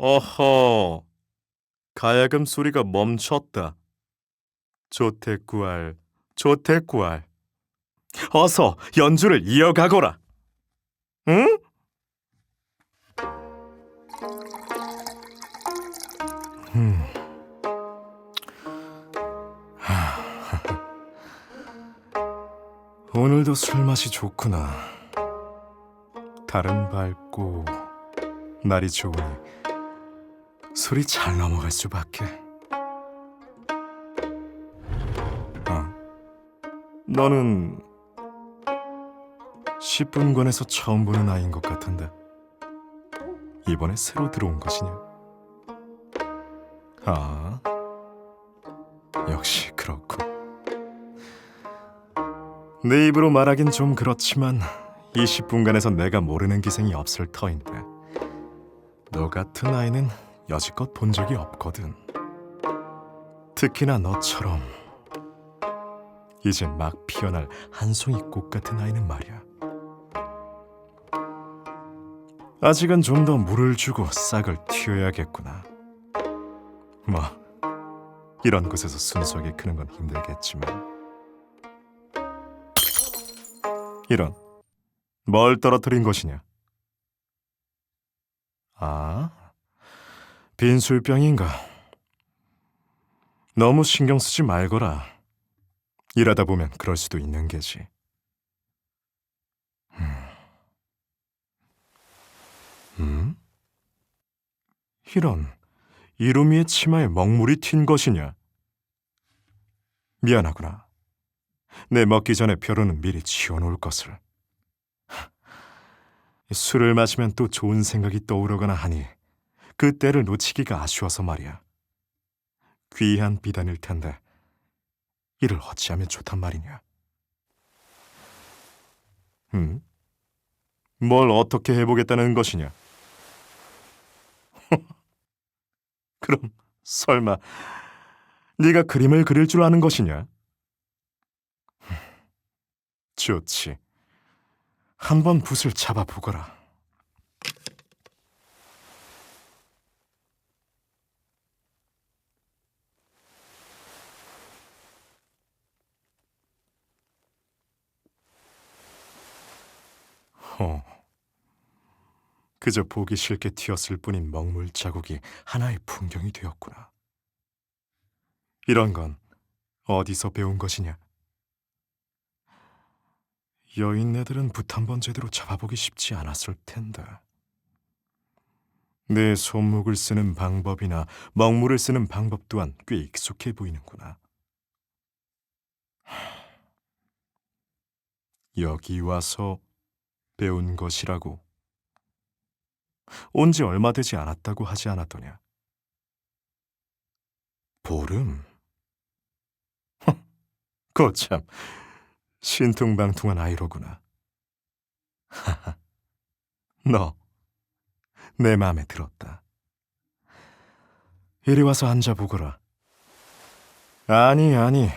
어허, 가야금 소리가 멈췄다. 조태구알, 조태구알. 어서 연주를 이어가거라. 응? 음. 하. 오늘도 술 맛이 좋구나. 달은 밝고 날이 좋으니 술이 잘 넘어갈 수밖에. 아, 너는 10분권에서 처음 보는 아이인 것 같은데 이번에 새로 들어온 것이냐? 아, 역시 그렇고. 내 입으로 말하긴 좀 그렇지만 20분간에서 내가 모르는 기생이 없을 터인데 너 같은 아이는 여지껏 본 적이 없거든. 특히나 너처럼 이제 막 피어날 한 송이 꽃 같은 아이는 말이야. 아직은 좀 더 물을 주고 싹을 틔워야겠구나. 뭐 이런 곳에서 순수하게 크는 건 힘들겠지만 이런 뭘 떨어뜨린 것이냐? 아, 빈술병인가? 너무 신경 쓰지 말거라. 일하다 보면 그럴 수도 있는 게지. 음? 음? 이런 이루미의 치마에 먹물이 튄 것이냐? 미안하구나. 내 먹기 전에 벼루는 미리 치워놓을 것을. 술을 마시면 또 좋은 생각이 떠오르거나 하니 그 때를 놓치기가 아쉬워서 말이야. 귀한 비단일 텐데 이를 어찌하면 좋단 말이냐? 음? 뭘 어떻게 해보겠다는 것이냐? 그럼 설마 네가 그림을 그릴 줄 아는 것이냐? 좋지. 한번 붓을 잡아보거라. 어. 그저 보기 싫게 튀었을 뿐인 먹물 자국이 하나의 풍경이 되었구나. 이런 건 어디서 배운 것이냐? 여인네들은 붓 한 번 제대로 잡아보기 쉽지 않았을 텐데. 내 손목을 쓰는 방법이나 먹물을 쓰는 방법 또한 꽤 익숙해 보이는구나. 여기 와서 배운 것이라고. 온 지 얼마 되지 않았다고 하지 않았더냐? 보름? 거참, 신통방통한 아이로구나. 하하, 너, 내 마음에 들었다. 이리 와서 앉아보거라. 아니, 아니.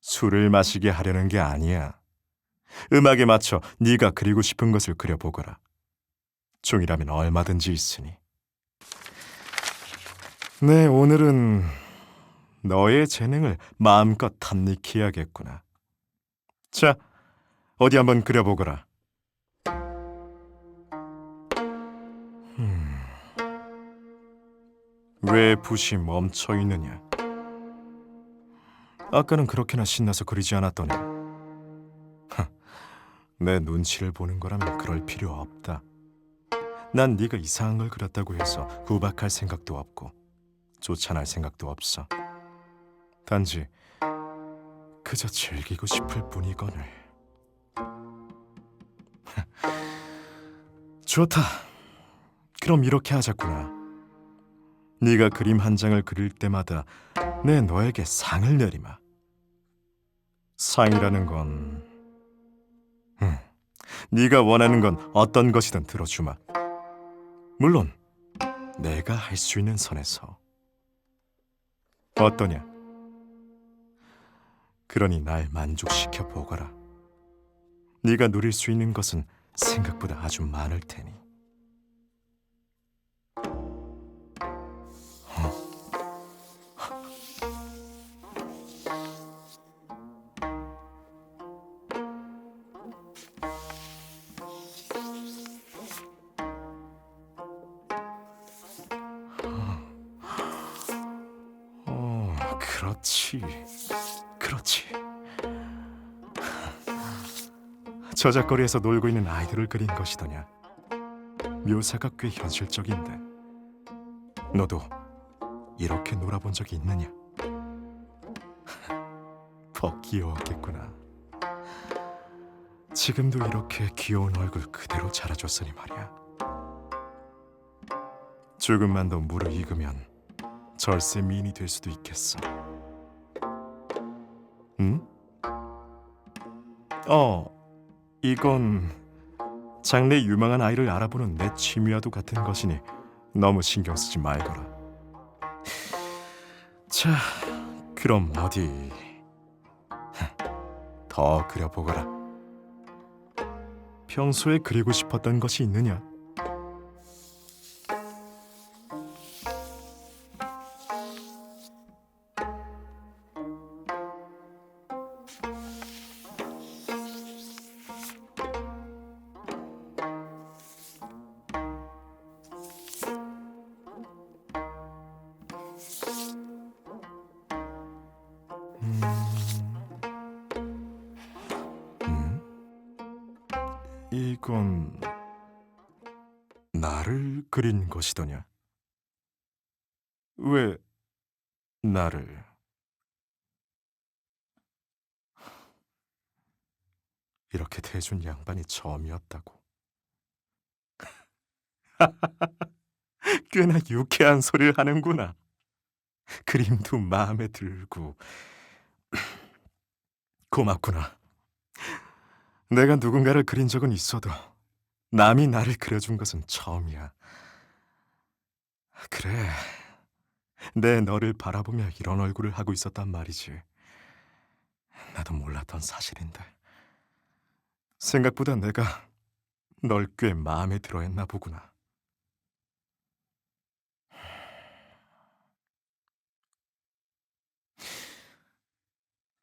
술을 마시게 하려는 게 아니야. 음악에 맞춰 네가 그리고 싶은 것을 그려보거라. 종이라면 얼마든지 있으니. 네, 오늘은 너의 재능을 마음껏 탐닉해야겠구나. 자, 어디 한번 그려보거라. 음, 왜 붓이 멈춰 있느냐? 아까는 그렇게나 신나서 그리지 않았더니. 하, 내 눈치를 보는 거라면 그럴 필요 없다. 난 네가 이상한 걸 그렸다고 해서 구박할 생각도 없고 쫓아날 생각도 없어. 단지 그저 즐기고 싶을 뿐이거늘. 좋다. 그럼 이렇게 하자꾸나. 네가 그림 한 장을 그릴 때마다 내 너에게 상을 내리마. 상이라는 건 음, 네가 원하는 건 어떤 것이든 들어주마. 물론 내가 할 수 있는 선에서. 어떠냐? 그러니 날 만족시켜 보거라. 네가 누릴 수 있는 것은 생각보다 아주 많을 테니. 그렇지, 그렇지. 저작거리에서 놀고 있는 아이들을 그린 것이더냐. 묘사가 꽤 현실적인데. 너도 이렇게 놀아본 적이 있느냐? 더 귀여웠겠구나. 지금도 이렇게 귀여운 얼굴 그대로 자라줬으니 말이야. 조금만 더 무르익으면 절세 미인이 될 수도 있겠어. 응? 어, 이건 장래 유망한 아이를 알아보는 내 취미와도 같은 것이니 너무 신경 쓰지 말거라. 자, 그럼 어디 더 그려보거라. 평소에 그리고 싶었던 것이 있느냐? 이건 나를 그린 것이더냐? 왜 나를? 이렇게 대준 양반이 처음이었다고. 꽤나 유쾌한 소리를 하는구나. 그림도 마음에 들고 고맙구나. 내가 누군가를 그린 적은 있어도 남이 나를 그려준 것은 처음이야. 그래, 내 너를 바라보며 이런 얼굴을 하고 있었단 말이지. 나도 몰랐던 사실인데. 생각보다 내가 널 꽤 마음에 들어 했나 보구나.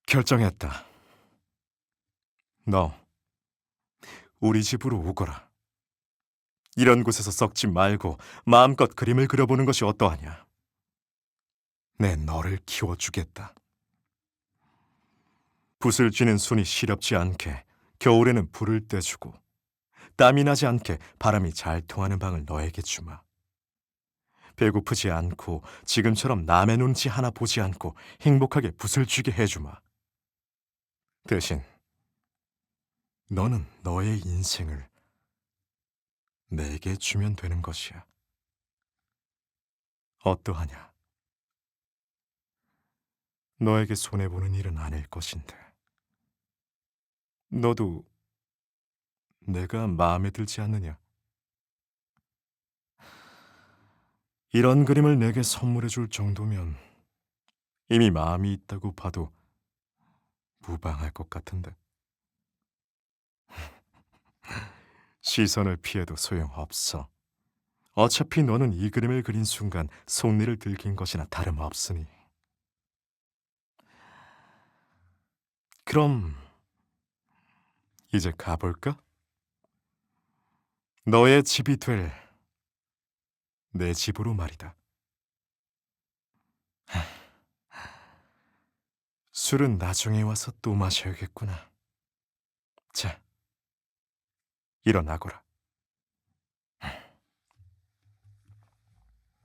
결정했다. 너 우리 집으로 오거라. 이런 곳에서 썩지 말고 마음껏 그림을 그려보는 것이 어떠하냐? 내 너를 키워주겠다. 붓을 쥐는 손이 시렵지 않게 겨울에는 불을 떼주고 땀이 나지 않게 바람이 잘 통하는 방을 너에게 주마. 배고프지 않고 지금처럼 남의 눈치 하나 보지 않고 행복하게 붓을 쥐게 해주마. 대신 너는 너의 인생을 내게 주면 되는 것이야. 어떠하냐? 너에게 손해보는 일은 아닐 것인데. 너도 내가 마음에 들지 않느냐? 이런 그림을 내게 선물해 줄 정도면 이미 마음이 있다고 봐도 무방할 것 같은데. 시선을 피해도 소용없어. 어차피 너는 이 그림을 그린 순간 속내를 들킨 것이나 다름없으니. 그럼 이제 가볼까? 너의 집이 될 내 집으로 말이다. 술은 나중에 와서 또 마셔야겠구나. 자, 일어나거라.